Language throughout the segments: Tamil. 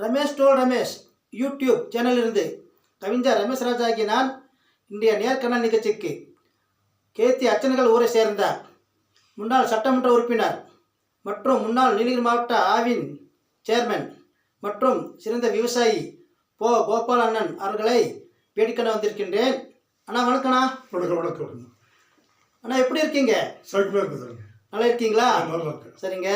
ரமேஷ் டோல் ரமேஷ் யூடியூப் சேனலிலிருந்து. கவிஞர் ரமேஷ் ராஜா ஆகிய நான் இன்றைய நேர்காணல் நிகழ்ச்சிக்கு கேத்தி அச்சன்கள் ஊரை சேர்ந்த முன்னாள் சட்டமன்ற உறுப்பினர் மற்றும் முன்னாள் நீலகிரி மாவட்ட ஆவின் சேர்மன் மற்றும் சிறந்த விவசாயி போ கோபால் அண்ணன் அவர்களை பேடிக்கண வந்திருக்கின்றேன். அண்ணா வணக்கண்ணா வணக்கம் வணக்கம் அண்ணா எப்படி இருக்கீங்க? நல்லா இருக்கீங்களா? சரிங்க.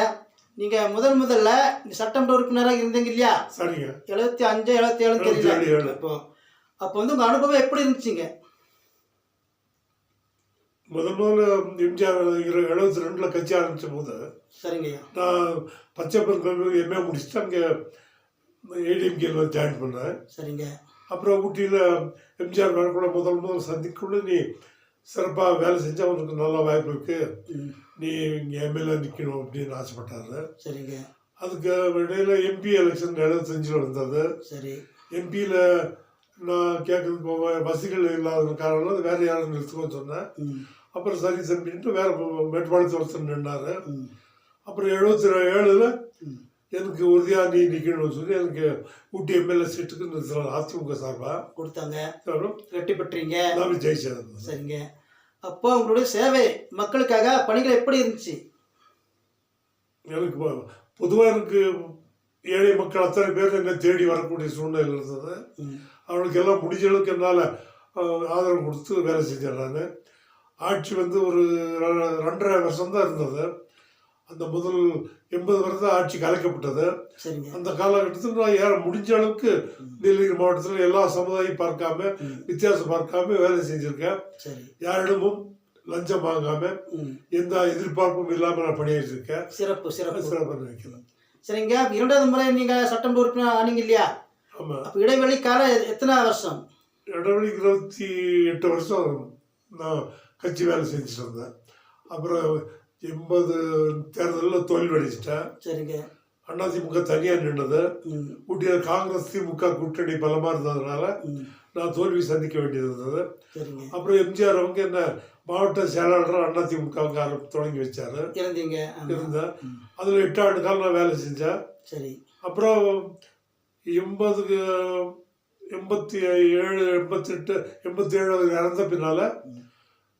நீங்கள் முதல் முதல்ல சட்டமன்ற உறுப்பினராக இருந்தீங்க இல்லையா? சரிங்க. எழுபத்தி அஞ்சு எழுபத்தி ஏழு தெரியல. அப்போ அப்போ வந்து உங்கள் அனுபவம் எப்படி இருந்துச்சுங்க? முதல் முதல்ல எம்ஜிஆர் எழுபத்தி ரெண்டில் கட்சி ஆரம்பித்த போது சரிங்கய்யா நான் பச்சைப்பன் கல்லூரி எம்ஏ முடிச்சுட்டு அங்கே ஏடிஎம்கேல ஜாயின் பண்ணேன். சரிங்க. அப்புறம் ஊட்டியில் எம்ஜிஆர் வரக்குள்ள முதல் முதல் சந்திக்குள்ள நீ சிறப்பாக வேலை செஞ்சால் உனக்கு நல்ல வாய்ப்பு இருக்குது நீ இங்கே எம்எல்ஏ நிற்கணும் அப்படின்னு ஆசைப்பட்டாரு. சரிங்க. அதுக்கு இடையில எம்பி எலெக்ஷன் எழுபத்தஞ்சில் வந்தது. சரி. எம்பியில் நான் கேட்குறது போக வசதிகள் இல்லாத காரணம் வேற யாரும் நிறுத்துக்கோன்னு சொன்னேன். அப்புறம் சரி தம்பின்ட்டு வேற மேட்டுப்பாளையத்து ஒருத்தர் நின்னாரு. ம். அப்புறம் எழுபத்தி ஏழில் எனக்கு உறுதியாக நீ நிற்கணும்னு சொல்லி எனக்கு ஊட்டி எம்எல்ஏ சீட்டுக்கு அதிமுக சார்பாக கொடுத்தாங்க. வெற்றி பெற்றீங்க. நான் ஜெயிச்சேன் சரிங்க. அப்போ உங்களுடைய சேவை மக்களுக்காக பணிகள் எப்படி இருந்துச்சு? எனக்கு பொதுவாக எனக்கு ஏழை மக்கள் அத்தனை பேர் என்னை தேடி வரக்கூடிய சூழ்நிலை இருந்தது. அவனுக்கு எல்லாம் முடிஞ்ச அளவுக்கு என்னால் ஆதரவு கொடுத்து வேலை நான் ஆட்சி வந்து ஒரு ரெண்டரை வருஷம் தான் இருந்தது. அந்த முதல் எண்பது வருடம் ஆட்சி கலைக்கப்பட்டது. சரிங்க. அந்த காலகட்டத்தில் நான் ஏற முடிஞ்ச அளவுக்கு நீலகிரி மாவட்டத்தில் எல்லா சமுதாயம் பார்க்காம வித்தியாசம் பார்க்காம வேலை செஞ்சுருக்கேன். சரி. யாரிடமும் லஞ்சம் வாங்காம எந்த எதிர்பார்ப்பும் இல்லாமல் நான் பணியாற்றி இருக்கேன் சிறப்பு. சிறப்பு சிறப்பாக நினைக்கிறேன். சரிங்க. இரண்டாவது முறை நீங்கள் சட்டமன்ற உறுப்பினர் ஆனீங்க இல்லையா? ஆமாம் அப்போ இடைவெளி காலம் எத்தனை வருஷம்? இடைவெளி இருபத்தி எட்டு வருஷம் நான் கட்சி வேலை செஞ்சுட்டு இருந்தேன். அப்புறம் எண்பது தேர்தலில் தோல்வி அடைச்சிட்டேன் சரிங்க. அதிமுக தனியாக நின்றது ம். ஊட்டியில் காங்கிரஸ் திமுக கூட்டணி பலமாக இருந்ததுனால நான் தோல்வி சந்திக்க வேண்டியது இருந்தது. அப்புறம் எம்ஜிஆர் அவங்க என்ன மாவட்ட செயலாளராக அதிமுக அவங்க தொடங்கி வச்சாரு. இருந்தீங்க. இருந்தேன். அதில் எட்டு ஆண்டு காலம் நான் வேலை செஞ்சேன். சரி. அப்புறம் எண்பதுக்கு எண்பத்தி ஏழு எண்பத்தெட்டு எண்பத்தி ஏழு இறந்த பின்னால.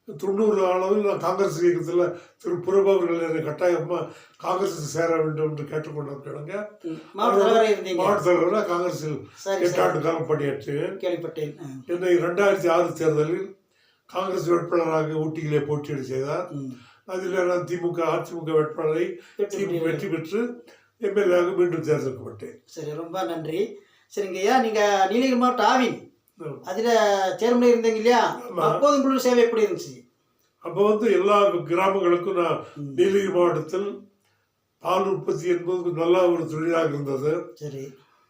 தொண்ணூறு அளவில் நான் காங்கிரஸ் இயக்கத்தில் திரு புரபு அவர்கள் என்னை கட்டாயமாக காங்கிரஸுக்கு சேர வேண்டும் என்று கேட்டுக்கொண்டிருக்கிறாங்க. மாவட்ட காங்கிரஸில் எட்டு ஆண்டு காலம் பணியாற்றினேன் கேள்விப்பட்டேன். என்னை ரெண்டாயிரத்தி ஆறு தேர்தலில் காங்கிரஸ் வேட்பாளராக ஊட்டியிலே போட்டியிட செய்தார். அதில் நான் திமுக அதிமுக வேட்பாளரை வெற்றி பெற்று எம்எல்ஏவாக மீண்டும் தேர்ந்தெடுக்கப்பட்டேன் சரி ரொம்ப நன்றி சரிங்க ஐயா நீங்கள் நீலகிரி மாவட்டம் ஆவின். அதில் சேர்மன் இருந்தீங்க இல்லையா. அப்போது உங்களுடைய சேவை எப்படி இருந்துச்சு? அப்போ வந்து எல்லா கிராமங்களுக்கும் நான். நீலகிரி மாவட்டத்தில் பால் உற்பத்தி என்பது நல்ல ஒரு தொழிலாக இருந்தது. சரி.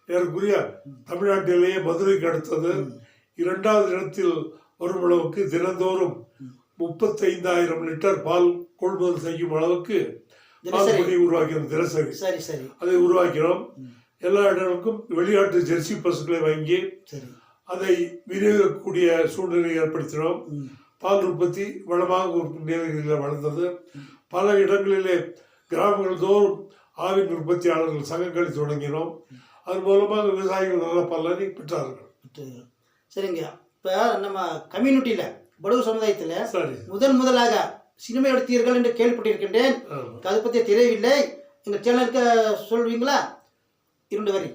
ஏறக்குறைய தமிழ்நாட்டிலேயே மதுரைக்கு அடுத்தது. இரண்டாவது இடத்தில் வரும் அளவுக்கு தினந்தோறும் முப்பத்தைந்தாயிரம் லிட்டர் பால் கொள்முதல் செய்யும் அளவுக்கு பால் தினசரி பண்ணி உருவாக்கிறோம் தினசரி. சரி சரி. அதை உருவாக்கிறோம். எல்லா இடங்களுக்கும் வெளிநாட்டு ஜெர்சி பசுக்களை வாங்கி சரி. அதை விநியோகிக்கக்கூடிய சூழ்நிலையை ஏற்படுத்தினோம். பால் உற்பத்தி வளமாக ஒரு நிலைகளில் வளர்ந்தது. பல இடங்களிலே கிராமங்கள் தோறும் ஆவின் உற்பத்தியாளர்கள் சங்கங்களை தொடங்கினோம். அதன் மூலமாக விவசாயிகள் நல்ல பலனை பெற்றார்கள். சரிங்க. இப்போ நம்ம கம்யூனிட்டியில் படுகு சமுதாயத்தில் சரி. முதன் முதலாக சினிமா எடுத்தீர்கள் என்று கேள்விப்பட்டிருக்கின்றேன். அது பற்றி தெரியவில்லை. எங்கள் சேனலுக்கு சொல்வீங்களா? இரண்டு வரி.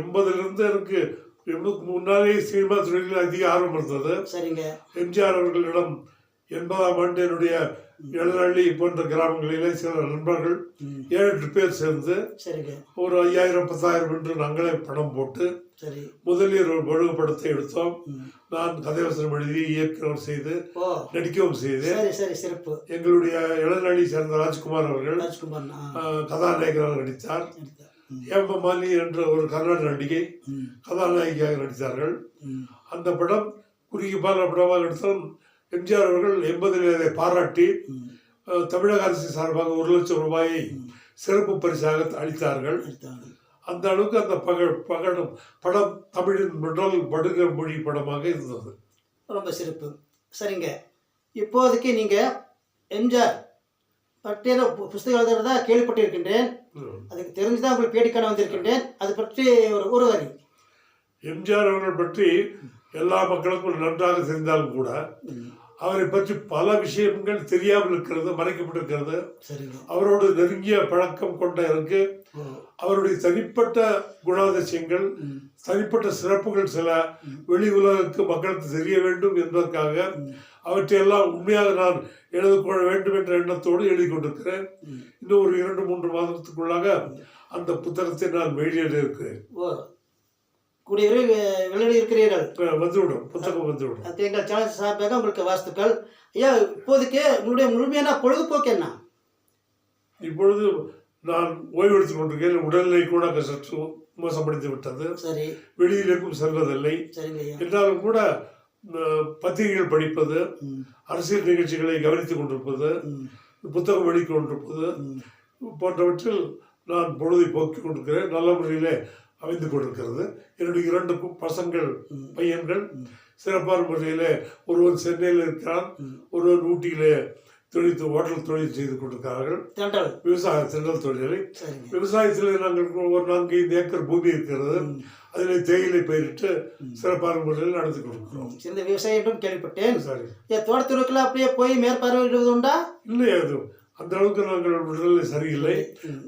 எண்பதுலேருந்து எனக்கு எண்பதுக்கு முன்னாலே சினிமா துறையில் அதிக ஆர்வம் இருந்தது. சரிங்க. எம்ஜிஆர் அவர்களிடம் எண்பதாம் ஆண்டு என்னுடைய எழுநள்ளி போன்ற கிராமங்களிலே சில நண்பர்கள். ஏழு எட்டு பேர் சேர்ந்து சரிங்க. ஒரு ஐயாயிரம் பத்தாயிரம் என்று நாங்களே பணம் போட்டு சரி. முதலில் ஒரு படத்தை எடுத்தோம். நான் கதைவசனம் எழுதி இயக்கம் செய்து நடிக்கவும் செய்தேன் சரி சரி சிறப்பு. எங்களுடைய இளநடி சேர்ந்த ராஜ்குமார் அவர்கள் கதாநாயகராக நடித்தார். ம். ஹேமமாலி என்ற ஒரு கர்நாடக நடிகை. கதாநாயகியாக நடித்தார்கள். அந்த படம் குறுகிய பால படமாக எடுத்தால் எம்ஜிஆர் அவர்கள் எண்பதில் அதை பாராட்டி தமிழக அரசு சார்பாக ஒரு லட்சம் ரூபாயை சிறப்பு பரிசாக அளித்தார்கள். அந்த அளவுக்கு அந்த பக பகடம் படம் தமிழின் முதல் படுக மொழி படமாக இருந்தது. ரொம்ப சிறப்பு. சரிங்க. இப்போதைக்கு நீங்கள் எம்ஜிஆர் பற்றிய பு- புஸ்தகம் எழுதுறதா கேள்விப்பட்டிருக்கின்றேன். அதுக்கு தெரிஞ்சுதான் உங்களுக்கு பேட்டி காண வந்திருக்கின்றேன். அது பற்றி ஒரு ஒரு வரி. எம்ஜிஆர் அவர்கள் பற்றி எல்லா மக்களுக்கும் நன்றாக தெரிந்தாலும் கூட அவரை பற்றி பல விஷயங்கள் தெரியாமல் இருக்கிறது மறைக்கப்பட்டிருக்கிறது. அவரோடு நெருங்கிய பழக்கம் கொண்ட ஓ. அவருடைய தனிப்பட்ட குணாதிசயங்கள். தனிப்பட்ட சிறப்புகள் சில வெளி உலகுக்கு மக்களுக்கு தெரிய வேண்டும் என்பதற்காக அவற்றையெல்லாம் உண்மையாக நான் எழுதி கொள்ள வேண்டும் என்ற எண்ணத்தோடு எழுதி கொண்டிருக்கிறேன். இன்னும் ஒரு இரண்டு மூன்று மாதத்துக்குள்ளாக அந்த புத்தகத்தை நான் வெளியிட இருக்கிறேன். கூடிய வெளியிட இருக்கிறீர்கள். வந்துவிடும் புத்தகம் வந்துவிடும். எங்கள் சேனல் சார்பாக உங்களுக்கு வாழ்த்துக்கள். ஐயா இப்போதைக்கு உங்களுடைய முழுமையான பொழுதுபோக்கு என்ன? இப்பொழுது நான் ஓய்வெடுத்துக் கொண்டிருக்கிறேன். உடல்நிலை கூட சற்று மோசமடைந்து விட்டது. சரி. வெளியிலும் செல்வதில்லை. என்றாலும் கூட பத்திரிகைகள் படிப்பது அரசியல் நிகழ்ச்சிகளை கவனித்துக் கொண்டிருப்பது புத்தகம் வெளிக் கொண்டிருப்பது ம். போன்றவற்றில் நான் பொழுதை போக்கிக் கொண்டிருக்கிறேன் நல்ல முறையிலே அமைந்து கொண்டிருக்கிறது. என்னுடைய இரண்டு பசங்கள். பையன்கள். சிறப்பான முறையிலே ஒருவன் சென்னையில் இருக்கிறான். ஒருவன் ஊட்டியிலே தொழில் ஹோட்டல் தொழில் செய்து கொண்டிருக்கிறார்கள். விவசாய திண்டல் தொழிலை. விவசாயத்தில் நாங்கள் ஒரு நான்கு ஐந்து ஏக்கர் பூமி இருக்கிறது. அதில் தேயிலை பயிரிட்டு சிறப்பான முறையில் நடத்தி கொண்டிருக்கிறோம். சிறந்த விவசாயம் கேள்விப்பட்டேன். சரி. ஏன் தோட்டத்திற்குள்ள அப்படியே போய் மேற்பார்வையிடுவது உண்டா? இல்லை அது அந்த அளவுக்கு நாங்கள் உடல்நிலை சரியில்லை.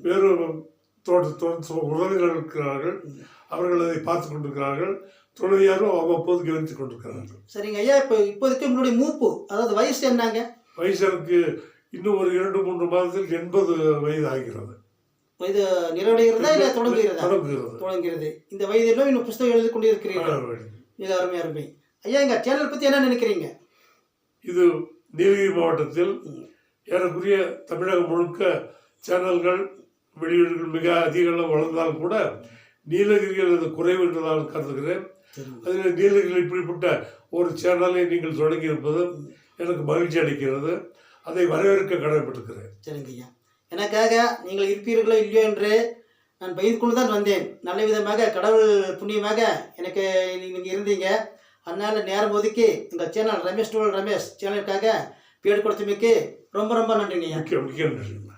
வேறு தோட்ட தோட்ட உறவினர்கள் இருக்கிறார்கள். அவர்கள் அதை பார்த்து கொண்டிருக்கிறார்கள். துணைவியாரும் அவ்வப்போது கவனித்துக் கொண்டிருக்கிறார்கள். சரிங்க ஐயா இப்போ இப்போதைக்கு உங்களுடைய மூப்பு அதாவது வயசு என்னங்க? வயசு எனக்கு இன்னும் ஒரு இரண்டு மூன்று மாதத்தில் எண்பது வயது ஆகிறது. இது நிறைவடைகிறதா இல்லை தொடங்குகிறதா? தொடங்குகிறது. இந்த வயதிலும் இன்னும் புஸ்தகம் எழுதி கொண்டு இருக்கிறீர்கள் மிக அருமை அருமை. ஐயா எங்க சேனல் பத்தி என்ன நினைக்கிறீங்க? இது நீலகிரி மாவட்டத்தில் ஏறக்குறைய தமிழகம் முழுக்க சேனல்கள் வெளியீடுகள் மிக அதிக அளவு வளர்ந்தாலும் கூட நீலகிரியில் அது குறைவு என்று நான் கருதுகிறேன். அதில் நீலகிரியில் இப்படிப்பட்ட ஒரு சேனலை நீங்கள் தொடங்கி இருப்பது எனக்கு மகிழ்ச்சி அளிக்கிறது. அதை வரவேற்க கடமைப்பட்டிருக்கிறேன். சரிங்க ஐயா. எனக்காக நீங்கள் இருப்பீர்களோ இல்லையோ என்று நான் பயிர் கொண்டு தான் வந்தேன். நல்ல விதமாக கடவுள் புண்ணியமாக எனக்கு நீங்கள் இருந்தீங்க. அதனால் நேரம் ஒதுக்கி உங்கள் சேனல் ரமேஷ் டோல் ரமேஷ் சேனலுக்காக பேடு கொடுத்தமைக்கு ரொம்ப ரொம்ப நன்றிங்க ஐயா நன்றி